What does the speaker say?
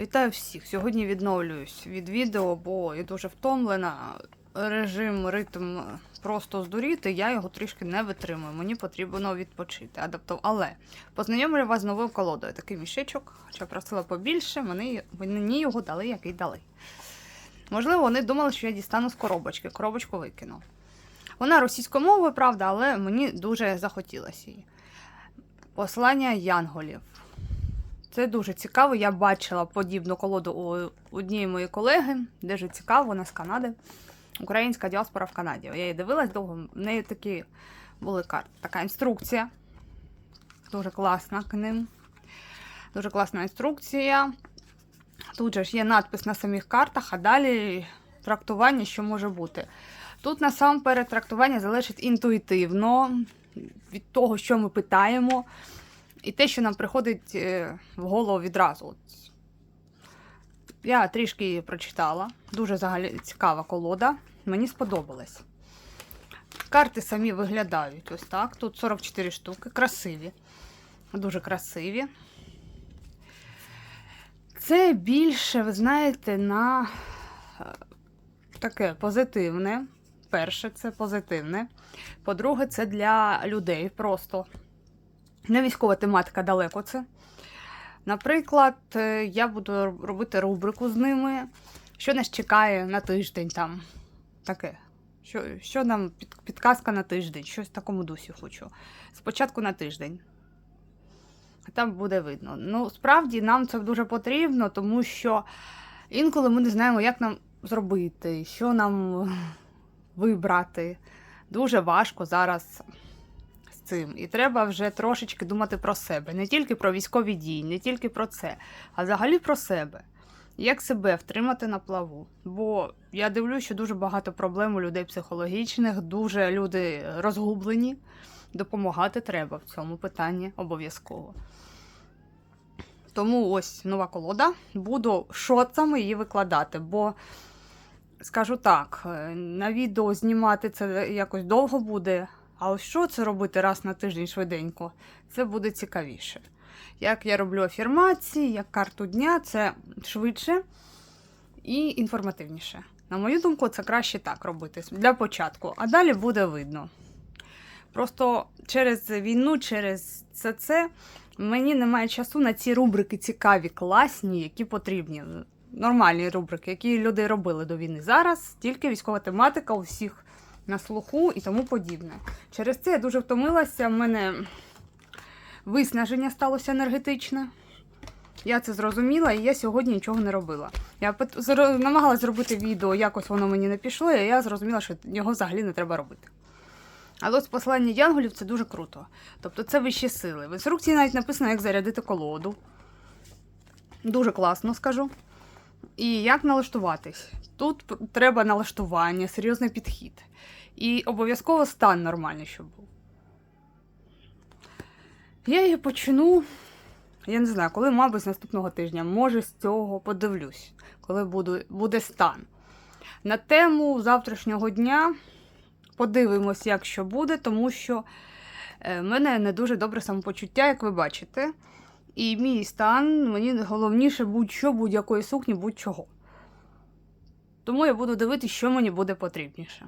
Вітаю всіх! Сьогодні відновлююсь від відео, бо я дуже втомлена. Режим, ритм просто здуріти, я його трішки не витримую. Мені потрібно відпочити. Адаптов... Але познайомлю вас з новою колодою. Такий мішечок, хоча просила побільше, вони мені його дали, який дали. Можливо, вони думали, що я дістану з коробочки. Коробочку викину. Вона російською мовою, правда, але мені дуже захотілося її. Послання янголів. Це дуже цікаво. Я бачила подібну колоду у однієї моєї колеги. Дуже цікаво, вона з Канади. Українська діаспора в Канаді. Я її дивилась довго. В неї такі були карти. Така інструкція. Дуже класна к ним. Дуже класна інструкція. Тут же ж є надпис на самих картах, а далі трактування, що може бути. Тут насамперед трактування залежить інтуїтивно від того, що ми питаємо. І те, що нам приходить е, в голову відразу. Я трішки її прочитала. Дуже взагалі цікава колода. Мені сподобалось. Карти самі виглядають ось так. Тут 44 штуки. Красиві. Дуже красиві. Це більше, ви знаєте, на е, таке позитивне. Перше, це позитивне. По-друге, це для людей просто. Не військова тематика далеко це. Наприклад, е, я буду робити рубрику з ними, що нас чекає на тиждень там. Таке. Що, що нам під, підказка на тиждень, щось в такому дусі хочу. Спочатку на тиждень. Там буде видно. Ну, справді нам це дуже потрібно, тому що інколи ми не знаємо, як нам зробити, що нам вибрати. Дуже важко зараз цим. І треба вже трошечки думати про себе. Не тільки про військові дії, не тільки про це, а взагалі про себе. Як себе втримати на плаву? Бо я дивлюся, що дуже багато проблем у людей психологічних, дуже люди розгублені. Допомагати треба в цьому питанні обов'язково. Тому ось нова колода. Буду шоцами її викладати, бо скажу так, е, на відео знімати це якось довго буде. А ось що це робити раз на тиждень швиденько, це буде цікавіше. Як я роблю афірмації, як карту дня, це швидше і інформативніше. На мою думку, це краще так робити для початку, а далі буде видно. Просто через війну, через це, це мені немає часу на ці рубрики цікаві, класні, які потрібні. Нормальні рубрики, які люди робили до війни. Зараз тільки військова тематика у всіх на слуху і тому подібне. Через це я дуже втомилася. в мене виснаження сталося енергетичне. Я це зрозуміла, і я сьогодні нічого не робила. Я намагалась зробити відео, якось воно мені не пішло, і я зрозуміла, що його взагалі не треба робити. Але ось послання янголів це дуже круто. Тобто це вищі сили. В інструкції навіть написано, як зарядити колоду. Дуже класно скажу. І як налаштуватись. Тут треба налаштування, серйозний підхід. І обов'язково стан нормальний, щоб був. Я її почну. Я не знаю, коли, мабуть, наступного тижня. Може, з цього подивлюсь, коли буду, буде стан. На тему завтрашнього дня подивимось, як що буде, тому що е, в мене не дуже добре самопочуття, як ви бачите. І мій стан мені головніше будь-що, будь-якої сукні, будь-чого. Тому я буду дивитися, що мені буде потрібніше.